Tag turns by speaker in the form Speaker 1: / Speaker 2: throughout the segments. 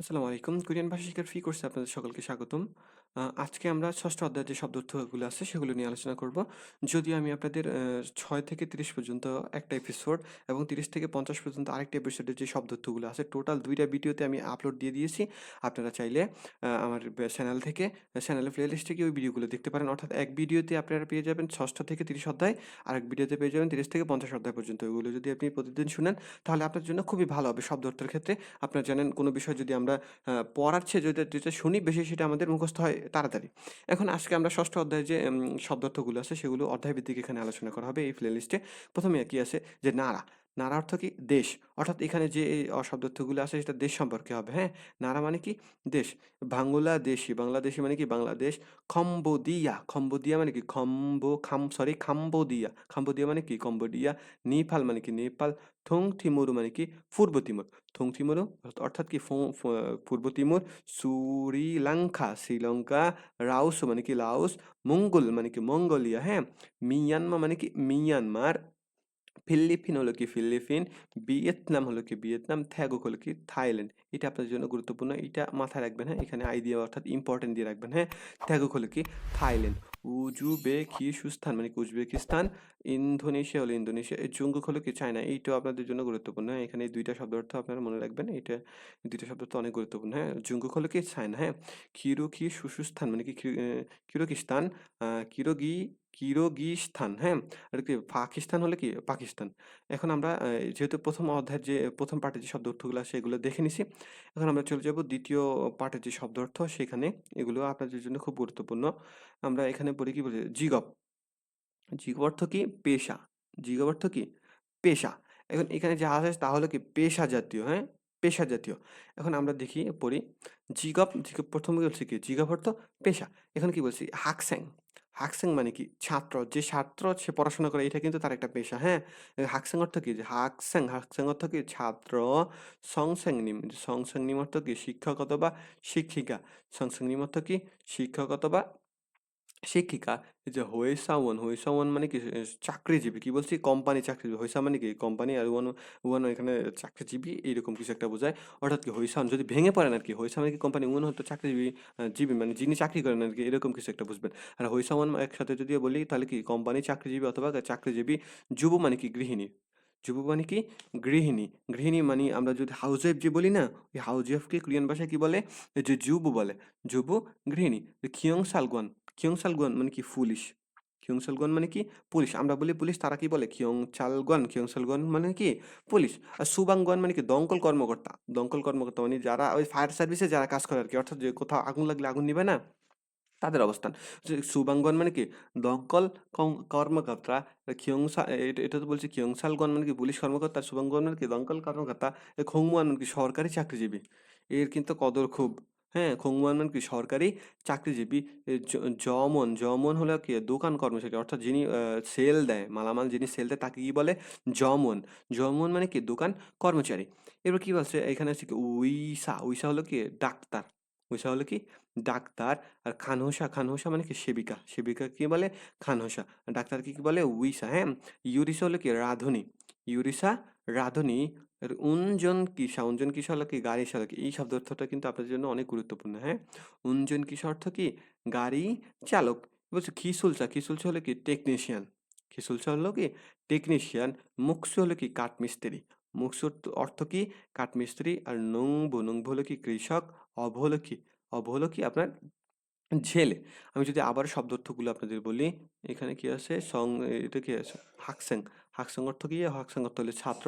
Speaker 1: আসসালামু আলাইকুম। কোরিয়ান ভাষা শিখার ফ্রি কোর্সে আপনাদের সকলকে স্বাগতম। আজকে আমরা ষষ্ঠ অধ্যায়ের যে শব্দার্থগুলো আছে সেগুলো নিয়ে আলোচনা করব। যদিও আমি আপনাদের ৬ থেকে ৩০ পর্যন্ত একটা এপিসোড এবং ৩০ থেকে ৫০ পর্যন্ত আরেকটা এপিসোডের যে শব্দার্থগুলো আছে টোটাল দুইটা ভিডিওতে আমি আপলোড দিয়ে দিয়েছি। আপনারা চাইলে আমার চ্যানেল থেকে চ্যানেলের প্লেলিস্টে গিয়ে ওই ভিডিওগুলো দেখতে পারেন। অর্থাৎ এক ভিডিওতে আপনারা পেয়ে যাবেন ষষ্ঠ থেকে ৩০ অধ্যায়, আরেক ভিডিওতে পেয়ে যাবেন ৩০ থেকে ৫০ অধ্যায় পর্যন্ত। ওইগুলো যদি আপনি প্রতিদিন শুনেন তাহলে আপনার জন্য খুবই ভালো হবে শব্দ অর্থের ক্ষেত্রে। আপনারা জানেন কোনো বিষয় যদি আমরা আ, পড়ার চেয়ে যেটা যেটা শুনি বেশি সেটা আমাদের মুখস্থ হয় তাড়াতাড়ি। এখন আজকে আমরা ষষ্ঠ অধ্যায়ে যে শব্দার্থগুলো আছে সেগুলো অধ্যায়ভিত্তিক এখানে আলোচনা করা হবে এই প্লেলিস্টে। ১ম এ কি আছে যে, নাড়া। নাড়া অর্থ কি? দেশ। অর্থাৎ এখানে যে এই অ আছে সেটা দেশ সম্পর্কে হবে, হ্যাঁ? নারা মানে কি? দেশ। বাংলাদেশি বাংলাদেশি মানে কি? বাংলাদেশ। খম্বোদিয়া খম্বোদিয়া মানে কি? খম্ব খাম সরি খাম্বোদিয়া খাম্বোদিয়া মানে কি? কম্বোডিয়া। নেপাল মানে কি? নেপাল। থং থিমুর মানে কি? পূর্ব তিমুর। থং থিমুরু অর্থাৎ কি? পূর্ব তিমুর। শ্রীলঙ্কা, শ্রীলঙ্কা। রাউস মানে কি? লাউস মঙ্গোল মানে কি? মঙ্গোলিয়া, হ্যাঁ? মিয়ানমা মানে কি? মিয়ানমার। ফিলিপিন হলো কি? ফিলিপিন। ভিয়েতনাম হলো কি? ভিয়েতনাম। থাইল্যান্ড হলো কি? থাইল্যান্ড। এটা আপনাদের জন্য গুরুত্বপূর্ণ। এটা মাথায় রাখবেন, হ্যাঁ? এখানে আই দিয়ে অর্থাৎ ইম্পোর্টেন্ট দিয়ে রাখবেন, হ্যাঁ? থাইল্যান্ড হলো কি? থাইল্যান্ড। উজবেকিস্তান মানে কি? উজবেকিস্তান। ইন্দোনেশিয়া হলো ইন্দোনেশিয়া। এই জঙ্গুক হলো কি? চায়না। এইটাও আপনাদের জন্য গুরুত্বপূর্ণ, হ্যাঁ? এখানে এই ২ টা শব্দের অর্থ আপনারা মনে রাখবেন। এটা ২ টা শব্দ অর্থ অনেক গুরুত্বপূর্ণ, হ্যাঁ? জঙ্গুক হলো কি? চায়না, হ্যাঁ? কিরগিজস্তান মানে কি? কি এ কিরগিস্তান। আ কিরগি কিরগিস্তান, হ্যাঁ? আর কি পাকিস্তান হলো কি? পাকিস্তান। এখন আমরা যেহেতু প্রথম অধ্যায়ের যে প্রথম পার্টের যে শব্দ অর্থগুলো আছে এগুলো দেখে নিছি। এখন আমরা চলে যাব দ্বিতীয় পার্টের যে শব্দ অর্থ সেখানে। এগুলো আপনাদের জন্য খুব গুরুত্বপূর্ণ। আমরা এখানে পড়ি কি বলি? জিগপ। জিগপ অর্থ কি? পেশা। জিগপ অর্থ কি? পেশা। এখন এখানে যা আছে তা হলো কি? পেশা জাতীয়, হ্যাঁ? পেশা জাতীয়। এখন আমরা দেখি পড়ি। জিগপ, জিগপ ১ম এ বলছি কি? জিগপ অর্থ পেশা। এখানে কি বলছি? হাকস্যাং। হাকস্যাং মানে কি? ছাত্র। যে ছাত্র সে পড়াশোনা করে এটা কিন্তু তার একটা পেশা, হ্যাঁ? হাকসেং অর্থ কি? হাকসেং হাকসেং অর্থ কি? ছাত্র। সংস্যাংনিম, সংস্যাংনিম অর্থ কি? শিক্ষক অথবা শিক্ষিকা। সংস্যাংনিম অর্থ কি? শিক্ষক অথবা শিক্ষিকা। যে হোয়েসাওন, হোয়েসাওন মানে কি? চাকরিজীবী। কি বলছি? কোম্পানি চাকরিজীবী। হোইসা মানে কি? কোম্পানি আর ওয়ান ওয়ান এখানে চাকরিজীবী এইরকম কিছু একটা বোঝায়। অর্থাৎ কি? হোইসাওন যদি ভেঙে পড়েন আর কি হোইসা মানে কি? কোম্পানি, ওয়ান হয়তো চাকরিজীবী জীবী মানে যিনি চাকরি করেন আরকি এরকম কিছু একটা বুঝবেন। আর হোইসাওন একসাথে যদি বলি তাহলে কি? কোম্পানি চাকরিজীবী অথবা চাকরিজীবী। যুব মানে কি? গৃহিণী। যুব মানে কি? গৃহিণী। গৃহিণী মানে আমরা যদি হাউসওয়াইফ যে বলি না? ওই হাউসওয়াইফকে কোরিয়ান ভাষায় কি বলে? যে যুবু বলে। যুবু, গৃহিণী। খিয়ং খিয়ংসালগোন, খিয়ংসালগোন মানে কি? পুলিশ। খিয়ংসালগোন মানে কি? পুলিশ। আমরা বলি পুলিশ, তারা কি বলে? খিয়ংচালগোন, খিয়ংসালগোন মানে কি? পুলিশ। আর সুবাংগোন মানে কি? দমকল কর্মকর্তা। দমকল কর্মকর্তা মানে যারা ওই ফায়ার সার্ভিসে যারা কাজ করে আর কি অর্থাৎ যে কোথাও আগুন লাগলে আগুন নিবে না? তাদের অবস্থান। যে সুবাংগন মানে কি? দমকল কর্মকর্তা। খিয়ংসা এটা তো বলছি খিয়ংসালগন মানে কি? পুলিশ কর্মকর্তা। আর সুবাংগন মানে কি? দমকল কর্মকর্তা। খংমুয়ান মানে কি? সরকারি চাকরিজীবী। এর কিন্তু কদর খুব। হ্যাঁ? খংমুয়ান মানে কি? সরকারি চাকরিজীবী। জমন, জমন হলো কি? দোকান কর্মচারী। অর্থাৎ যিনি সেল দেয়, মালামাল যিনি সেল দেয় তাকে কি বলে? জমন। জমন মানে কি? দোকান কর্মচারী। এবার কি বলছে? এখানে আছে কি? উইসা, উইসা হলো কি? ডাক্তার। উইসা হলো কি? ডাক্তার। আর খানহোসা, খানহোসা মানে কি? সেবিকা। সেবিকা কি বলে? খানহোসা। ডাক্তারকে কি বলে? উইসা, হ্যাঁ? ইউরিসা হলো কি? রাঁধুনি। ইউরিসা রাঁধুনি। আর উনজন কিসা, উনজন কিসা হলো কি? গাড়ি চালক। এই শব্দ অর্থটা কিন্তু আপনাদের জন্য অনেক গুরুত্বপূর্ণ, হ্যাঁ? উনজন কিসা অর্থ কি? গাড়ি চালক। বলছে খিসুলসা, খিসুলসা হলো কি? টেকনিশিয়ান। খিসুলসা হলো কি? টেকনিশিয়ান। মুকসু হলো কি? কাঠমিস্ত্রি। মুকসুর অর্থ কি? কাঠমিস্ত্রি। আর নংবু, নংবু হলো কি? কৃষক। অভ হলো কি? অভ হলো কি? আপনার ঝেলে। আমি যদি আবার শব্দ অর্থগুলো আপনাদের বলি, এখানে কি আছে? সং এটা কি আছে? হাকসেং। হাকসেং অর্থ কি? হাকসেং অর্থ হলো ছাত্র।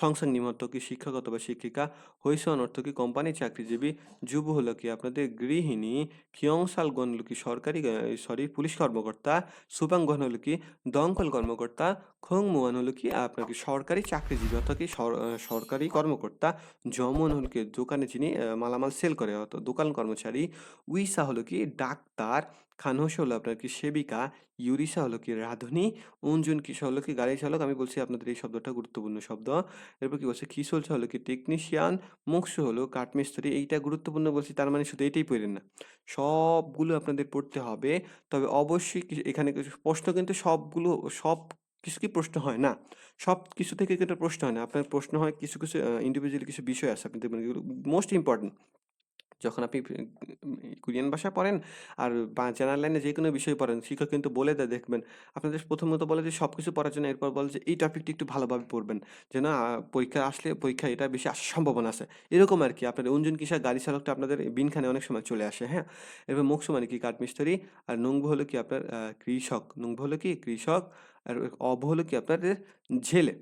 Speaker 1: সংসাংনিম অর্থ কি? শিক্ষক অথবা শিক্ষিকা। হৈসন অর্থ কি? কোম্পানি চাকরিজীবী। যুব হলো কি? আপনাদের গৃহিণী। খিয়ংসালগন হলো কি? সরকারি সরি পুলিশ কর্মকর্তা। সুবাংগন হলো কি? দমকল কর্মকর্তা। খংমুয়ান হলো কি? আপনার কি? সরকারি চাকরিজীবী অর্থাৎ কি? সরকারি কর্মকর্তা। জমন হলো কি? দোকানে যিনি মালামাল সেল করে, অর্থাৎ দোকান কর্মচারী। উইসা হলো কি? ডাক্তার। খানহোসা হলো আপনার কি? সেবিকা। ইউরিসা হলো কি? রাঁধুনি। উনজুন কিসা হলো কি? গাড়ি চালক। আমি বলছি আপনাদের এই শব্দটা গুরুত্বপূর্ণ শব্দ। এরপর কি বলছে? খিসুলসা হলো কি? টেকনিশিয়ান। মুকসু হলো কাঠমিস্ত্রি। এইটা গুরুত্বপূর্ণ বলছি তার মানে শুধু এটাই পড়েন না। সবগুলো আপনাদের পড়তে হবে। তবে অবশ্যই এখানে কিছু প্রশ্ন কিন্তু সবগুলো সব কিছু কি প্রশ্ন হয় না। সব কিছু থেকে কিন্তু প্রশ্ন হয় না। আপনার প্রশ্ন হয় কিছু, কিছু ইন্ডিভিজুয়াল কিছু বিষয় আছে। আপনি মোস্ট ইম্পোর্টেন্ট। যখন আপনি কোরিয়ান ভাষা পড়েন আর বা জেনারেল লাইনে যে কোনো বিষয় পড়েন, শিক্ষক কিন্তু বলে দেয় দেখবেন। আপনাদের প্রথমত বলে যে সবকিছু পড়ার জন্য এরপর বলে যে এই টপিকটা একটু ভালোভাবে পড়বেন। যেন পরীক্ষা আসলে পরীক্ষায় এটা বেশি আসার সম্ভাবনা আছে। এরকম আর কি আপনাদের উনজুন কিসা গাড়ি চালকটা আপনাদের বিনখানে অনেক সময় চলে আসে, হ্যাঁ? এরপর মোকসু মানে কি কাঠমিস্ত্রি আর নোংবু হলো কি আপনার কৃষক। নোংবু হলো কি কৃষক আর অব হলো কি আপনাদের জেলে।